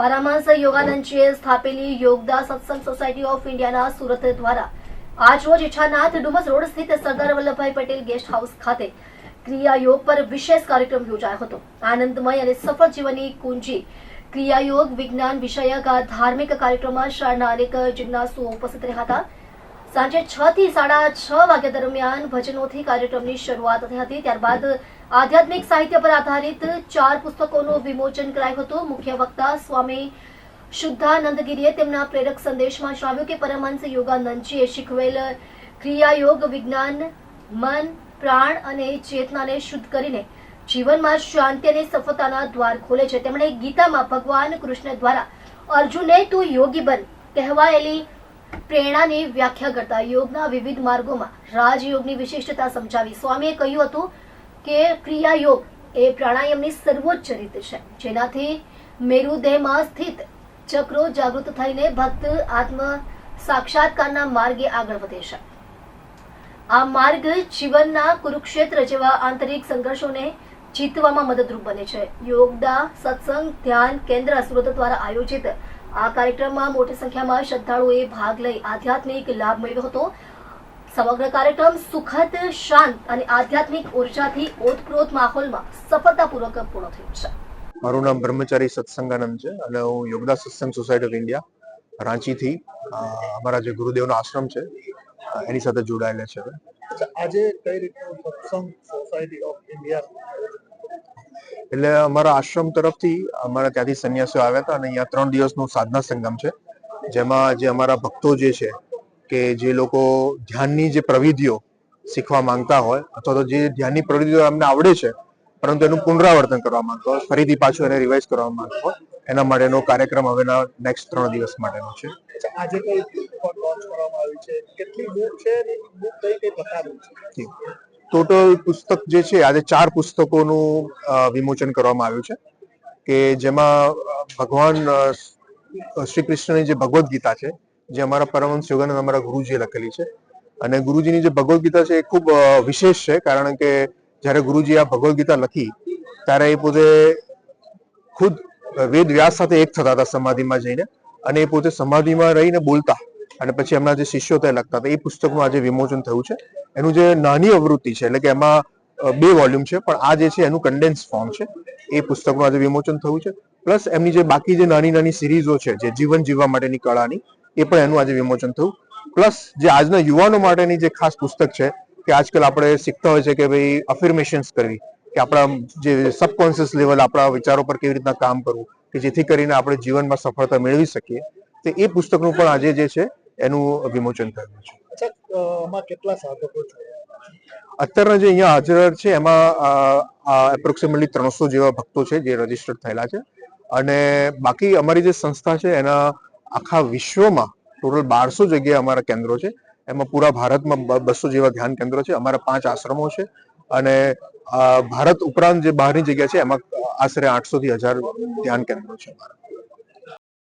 પારામાંસ યોગાનંદજીએ સ્થાપેલી યોગદા સત્સંગ society of ઇન્ડિયાના સુરત દ્વારા આજરોજ ઈચ્છાનાથ ડુમસ રોડ સ્થિત સરદાર વલ્લભભાઈ પટેલ ગેસ્ટ હાઉસ ખાતે ક્રિયા યોગ પર વિશેષ કાર્યક્રમ યોજાયો હતો. આનંદમય અને સફળ જીવનની કુંજી ક્રિયા યોગ વિજ્ઞાન વિષયક ધાર્મિક કાર્યક્રમમાં શાળાના અનેક જિજ્ઞાસુઓ ઉપસ્થિત રહ્યા હતા. સાંજે છ થી સાડા છ વાગ્યા દરમિયાન ભજનોથી કાર્યક્રમની શરૂઆત થઈ હતી. ત્યારબાદ આધ્યાત્મિક સાહિત્ય પર આધારિત ચાર પુસ્તકોનું વિમોચન કરાયું હતું. મુખ્ય વક્તા સ્વામી શુદ્ધાનંદગીરીએ તેમના પ્રેરક સંદેશમાં જણાવ્યું કે પરમહંસ યોગાનંદજીએ શીખવેલ ક્રિયાયોગ વિજ્ઞાન, મન, પ્રાણ અને ચેતનાને શુદ્ધ કરીને જીવનમાં શાંતિ અને સફળતાના દ્વાર ખોલે છે. તેમણે ગીતામાં ભગવાન કૃષ્ણ દ્વારા અર્જુને તું યોગી બન કહેવાયેલી પ્રેરણાની વ્યાખ્યા કરતા યોગના વિવિધ માર્ગોમાં રાજયોગની વિશિષ્ટતા સમજાવી. સ્વામીએ કહ્યું હતું કે ક્રિયાયોગ એ પ્રાણાયામની સર્વોચ્ચ રીત છે, જેનાથી મેરુદેહમાં સ્થિત ચક્રો જાગૃત થઈને ભક્ત આત્મ સાક્ષાત્કારના માર્ગે આગળ વધે છે. આ માર્ગ જીવનના કુરુક્ષેત્ર જેવા આંતરિક સંઘર્ષોને જીતવામાં મદદરૂપ બને છે. યોગદા, સત્સંગ, ધ્યાન કેન્દ્ર સુરત દ્વારા આયોજિત આ કાર્યક્રમમાં મોટી સંખ્યામાં શ્રદ્ધાળુઓએ ભાગ લઈ આધ્યાત્મિક લાભ મેળવ્યો હતો. સમગ્ર કાર્યક્રમ સુખદ શાંત અને આધ્યાત્મિક ઉર્જાથી ઓતપ્રોત માહોલમાં સફળતાપૂર્વક પૂર્ણ થયો છે. મારું નામ બ્રહ્મચારી સત્સંગાનંદ છે અને હું યોગદા સત્સંગ સોસાયટી ઓફ ઇન્ડિયા રાંચીથી અમારા જે ગુરુદેવનો આશ્રમ છે એની સાથે જોડાયેલા છે. આજે કઈ રીતનું સત્સંગ સોસાયટી ઓફ ઇન્ડિયા એટલે અમારા આશ્રમ તરફથી અમારા ત્યાંથી સંન્યાસીઓ આવ્યા હતા અને અહીંયા ત્રણ દિવસનું સાધના સંગમ છે જેમાં જે અમારા ભક્તો જે છે કે જે લોકો ધ્યાનની જે પ્રવિધિઓ શીખવા માંગતા હોય અથવા તો જે ધ્યાનની પ્રવિધિઓ એમને આવડે છે પરંતુ એનું પુનરાવર્તન કરવા માંગતો હોય ફરીથી પાછું એને રિવાઇઝ કરવા માંગતો હોય એના માટેનો કાર્યક્રમ હવેના નેક્સ્ટ ત્રણ દિવસ માટેનો છે. આજે કઈ લોન્ચ કરવામાં આવી છે? કેટલી બુક છે? અને બુક કઈ કઈ પ્રકારની છે? ટોટલ પુસ્તક જે છે, આજે ચાર પુસ્તકોનું વિમોચન કરવામાં આવ્યું છે કે જેમાં ભગવાન શ્રી કૃષ્ણની જે ભગવદ્ ગીતા છે, જે અમારા પરમહંસ યોગાનંદ અમારા ગુરુજીએ લખેલી છે. અને ગુરુજીની જે ભગવદ્ ગીતા છે એ ખૂબ વિશેષ છે, કારણ કે જ્યારે ગુરુજી આ ભગવદ્ ગીતા લખી, ત્યારે એ પોતે ખુદ વેદ વ્યાસ સાથે એક થતા હતા સમાધિમાં જઈને અને એ પોતે સમાધિમાં રહીને બોલતા અને પછી એમના જે શિષ્યો તે લખતા હતા. એ પુસ્તકનું આજે વિમોચન થયું છે. એનું જે નાની આવૃત્તિ છે, એટલે કે એમાં બે વોલ્યુમ છે, પણ આ જે છે એનું કન્ડેન્સ ફોર્મ છે. એ પુસ્તકનું આજે વિમોચન થયું છે. પ્લસ એમની જે બાકી જે નાની નાની સિરીઝો છે, જે જીવન જીવવા માટેની કળાની, એ પણ એનું આજે વિમોચન થયું. પ્લસ જે આજના યુવાનો માટેની જે ખાસ પુસ્તક છે, કે આજકાલ આપણે શીખતા હોય છે કે ભાઈ અફિર્મેશન્સ કરવી, કે આપણા જે સબકોન્શિયસ લેવલ આપણા વિચારો પર કેવી રીતના કામ કરવું, કે જેથી કરીને આપણે જીવનમાં સફળતા મેળવી શકીએ. તો એ પુસ્તકનું પણ આજે જે છે, એનું વિમોચન થયું છે. આમાં કેટલા સાધકો છે? અત્યારના જે અહીંયા હાજર છે, એમાં એપ્રોક્સિમેટલી ત્રણસો જેવા ભક્તો છે જે રજીસ્ટર્ડ થયેલા છે. અને બાકી અમારી જે સંસ્થા છે, એના આખા વિશ્વમાં ટોટલ બારસો જગ્યાએ અમારા કેન્દ્રો છે. એમાં પૂરા ભારતમાં બસો જેવા ધ્યાન કેન્દ્રો છે. અમારા પાંચ આશ્રમો છે. અને ભારત ઉપરાંત જે બહારની જગ્યા છે, એમાં આશરે આઠસો થી હજાર ધ્યાન કેન્દ્રો છે અમારા.